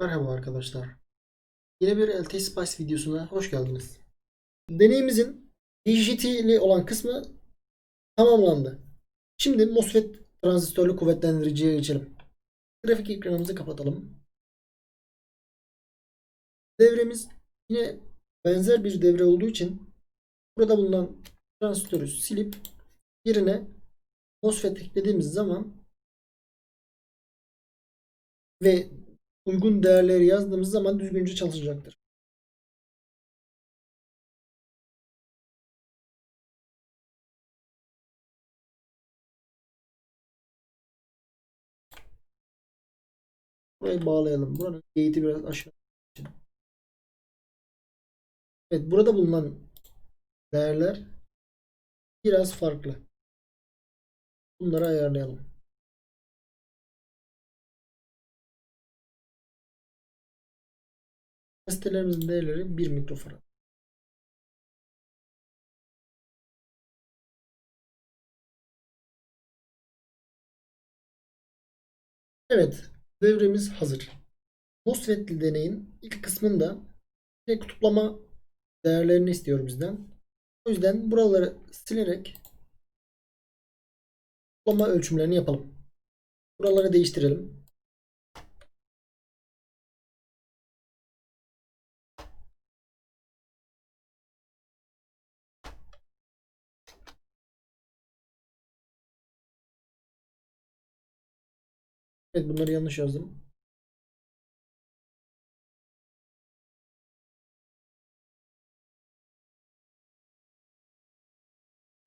Merhaba arkadaşlar. Yine bir LT Spice videosuna hoş geldiniz. Deneyimizin DJT'li olan kısmı tamamlandı. Şimdi MOSFET transistörlü kuvvetlendiriciye geçelim. Grafik ekranımızı kapatalım. Devremiz yine benzer bir devre olduğu için burada bulunan transistörü silip yerine MOSFET eklediğimiz zaman ve uygun değerleri yazdığımız zaman düzgünce çalışacaktır. Burayı bağlayalım. Buranın gate'i biraz aşağı. Evet, burada bulunan değerler biraz farklı. Bunları ayarlayalım. Kapasitelerimizin değerleri 1 mikrofarad. Evet, devremiz hazır. MOSFET'li deneyin ilk kısmında kutuplama değerlerini istiyor bizden. O yüzden buraları silerek kutuplama ölçümlerini yapalım. Buraları değiştirelim. Evet bunları yanlış yazdım.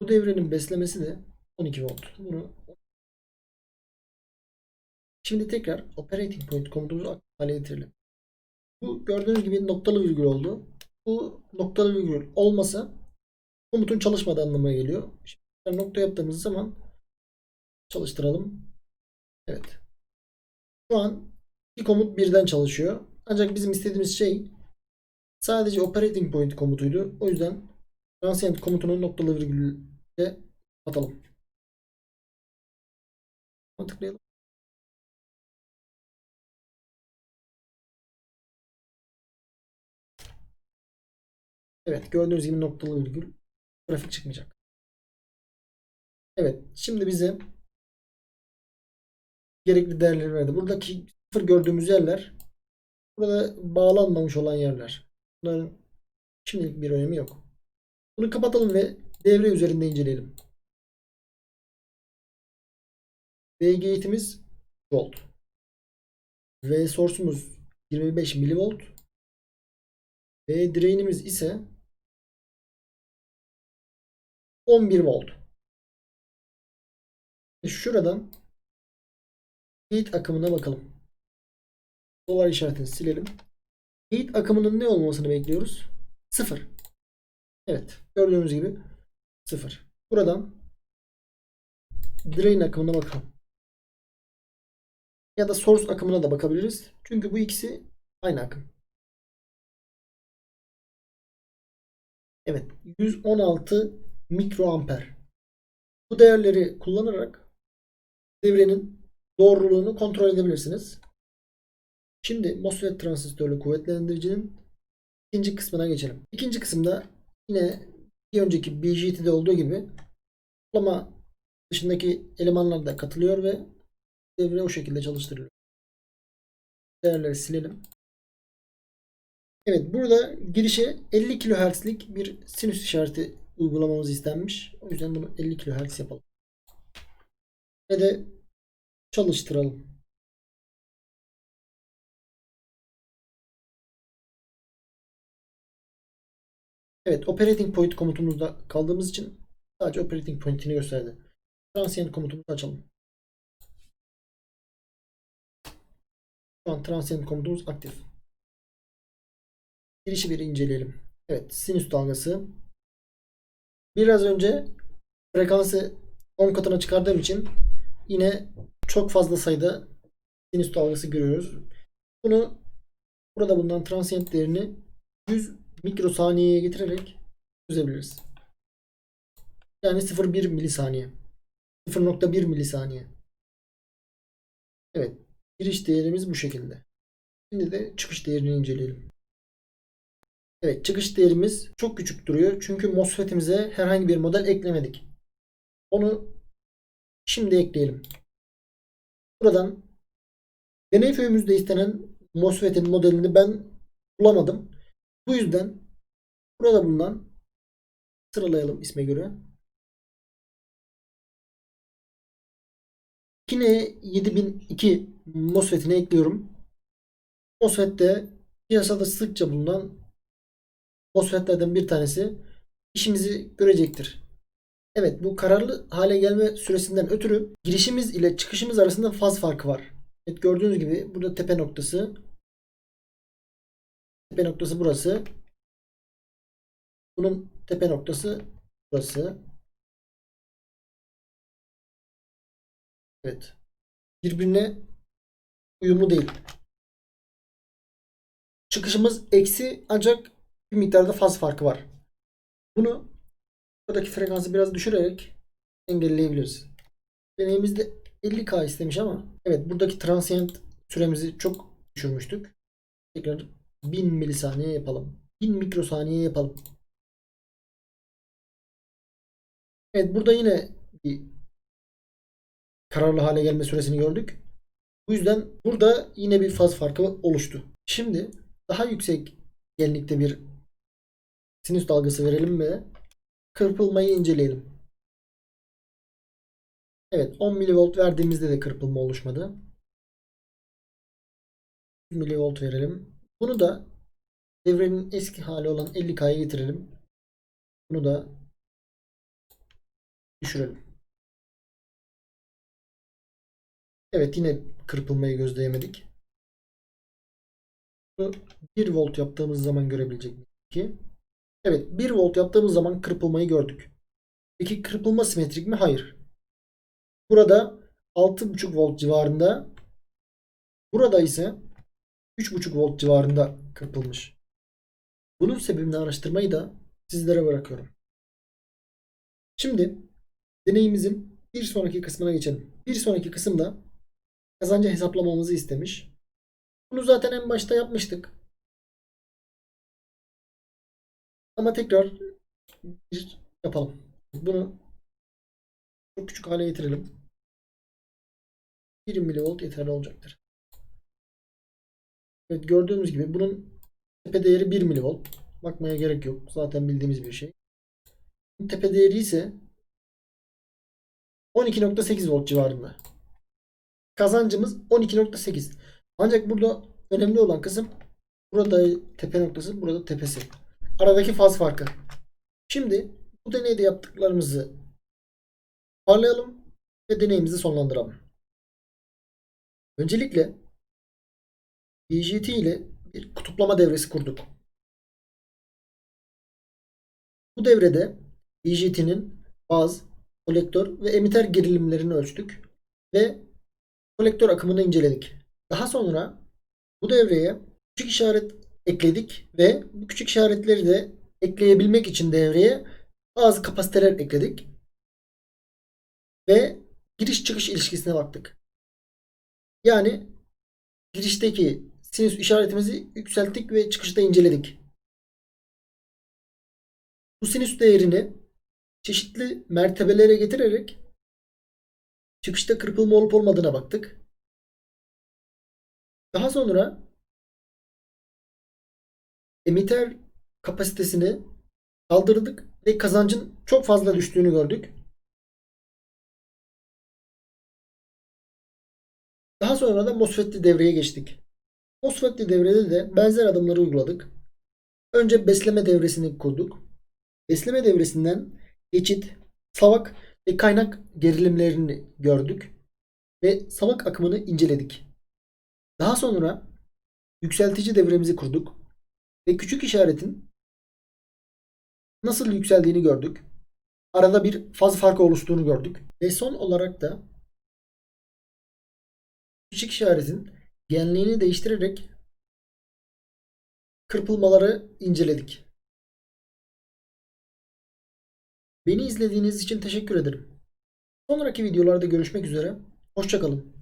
Bu devrenin beslemesi de 12 volt. Bunu Şimdi tekrar operating point komutumuzu hale getirelim. Bu gördüğünüz gibi noktalı virgül oldu. Bu noktalı virgül olmasa komutun çalışmadığı anlamına geliyor. Şimdi nokta yaptığımız zaman çalıştıralım. Evet. Şu an iki komut birden çalışıyor. Ancak bizim istediğimiz şey sadece operating point komutuydu. O yüzden transient komutunu noktalı virgülle atalım. Tıklayalım. Evet gördüğünüz gibi noktalı virgül grafik çıkmayacak. Evet şimdi bize gerekli değerleri verdi. Buradaki sıfır gördüğümüz yerler burada bağlanmamış olan yerler. Bunların şimdilik bir önemi yok. Bunu kapatalım ve devre üzerinde inceleyelim. V gate'imiz volt. V source'umuz 25 milivolt. V drain'imiz ise 11 volt. Şuradan gate akımına bakalım. Dolar işaretini silelim. Gate akımının ne olmasını bekliyoruz? 0. Evet. Gördüğünüz gibi 0. Buradan drain akımına bakalım. Ya da source akımına da bakabiliriz. Çünkü bu ikisi aynı akım. Evet. 116 mikroamper. Bu değerleri kullanarak devrenin doğruluğunu kontrol edebilirsiniz. Şimdi MOSFET transistörlü kuvvetlendiricinin ikinci kısmına geçelim. İkinci kısımda yine bir önceki BJT'de olduğu gibi toplama dışındaki elemanlar da katılıyor ve devre o şekilde çalıştırılıyor. Değerleri silelim. Evet burada girişe 50 kHz'lik bir sinüs işareti uygulamamız istenmiş. O yüzden bunu 50 kHz yapalım. Ve de çalıştıralım. Evet, operating point komutumuzda kaldığımız için sadece operating point'ini gösterdi. Transient komutumuzu açalım. Şu an transient komutumuz aktif. Girişi bir inceleyelim. Evet, sinüs dalgası. Biraz önce frekansı 10 katına çıkardığım için yine çok fazla sayıda sinüs dalgası görüyoruz. Bunu burada bulunan transient değerini 100 mikrosaniyeye getirerek çözebiliriz. Yani 0,1 milisaniye. 0.1 milisaniye. Evet. Giriş değerimiz bu şekilde. Şimdi de çıkış değerini inceleyelim. Evet çıkış değerimiz çok küçük duruyor. Çünkü MOSFET'imize herhangi bir model eklemedik. Onu şimdi ekleyelim. Buradan deney föyümüzde istenen MOSFET'in modelini ben bulamadım. Bu yüzden burada bulunan sıralayalım isme göre. Yine 7002 MOSFET'ine ekliyorum. MOSFET de piyasada sıkça bulunan MOSFET'lerden bir tanesi işimizi görecektir. Evet bu kararlı hale gelme süresinden ötürü girişimiz ile çıkışımız arasında faz farkı var. Evet gördüğünüz gibi burada tepe noktası tepe noktası burası. Bunun tepe noktası burası. Evet. Birbirine uyumlu değil. Çıkışımız eksi ancak bir miktarda faz farkı var. Bunu buradaki frekansı biraz düşürerek engelleyebiliriz. Deneyimizde 50K istemiş ama evet buradaki transient süremizi çok düşürmüştük. Tekrar 1000 milisaniye yapalım. 1000 mikrosaniye yapalım. Evet burada yine bir kararlı hale gelme süresini gördük. Bu yüzden burada yine bir faz farkı oluştu. Şimdi daha yüksek genlikte bir sinüs dalgası verelim ve kırpılmayı inceleyelim. Evet 10 mV verdiğimizde de kırpılma oluşmadı. 100 mV verelim. Bunu da devrenin eski hali olan 50K'ya getirelim. Bunu da düşürelim. Evet yine kırpılmayı gözleyemedik. Bunu 1 volt yaptığımız zaman görebilecek ki. Evet 1 volt yaptığımız zaman kırpılmayı gördük. Peki kırpılma simetrik mi? Hayır. Burada 6,5 volt civarında burada ise 3,5 volt civarında kırpılmış. Bunun sebebini araştırmayı da sizlere bırakıyorum. Şimdi deneyimizin bir sonraki kısmına geçelim. Bir sonraki kısımda kazancı hesaplamamızı istemiş. Bunu zaten en başta yapmıştık. Ama tekrar bir yapalım. Bunu çok küçük hale getirelim. 1 milivolt yeterli olacaktır. Evet gördüğümüz gibi bunun tepe değeri 1 milivolt. Bakmaya gerek yok. Zaten bildiğimiz bir şey. Tepe değeri ise 12.8 volt civarında. Kazancımız 12.8. Ancak burada önemli olan kısım burada tepe noktası, burada tepesi. Aradaki faz farkı. Şimdi bu deneyde yaptıklarımızı parlayalım ve deneyimizi sonlandıralım. Öncelikle BJT ile bir kutuplama devresi kurduk. Bu devrede BJT'nin baz, kolektör ve emiter gerilimlerini ölçtük ve kolektör akımını inceledik. Daha sonra bu devreye küçük işaret ekledik ve bu küçük işaretleri de ekleyebilmek için devreye bazı kapasiteler ekledik. Ve giriş çıkış ilişkisine baktık. Yani girişteki sinüs işaretimizi yükselttik ve çıkışta inceledik. Bu sinüs değerini çeşitli mertebelere getirerek çıkışta kırpılma olup olmadığına baktık. Daha sonra emiter kapasitesini kaldırdık ve kazancın çok fazla düştüğünü gördük. Daha sonra da MOSFET'li devreye geçtik. MOSFET'li devrede de benzer adımları uyguladık. Önce besleme devresini kurduk. Besleme devresinden geçit, savak ve kaynak gerilimlerini gördük ve savak akımını inceledik. Daha sonra yükseltici devremizi kurduk ve küçük işaretin nasıl yükseldiğini gördük. Arada bir faz farkı oluştuğunu gördük. Ve son olarak da küçük işaretin genliğini değiştirerek kırpılmaları inceledik. Beni izlediğiniz için teşekkür ederim. Sonraki videolarda görüşmek üzere. Hoşçakalın.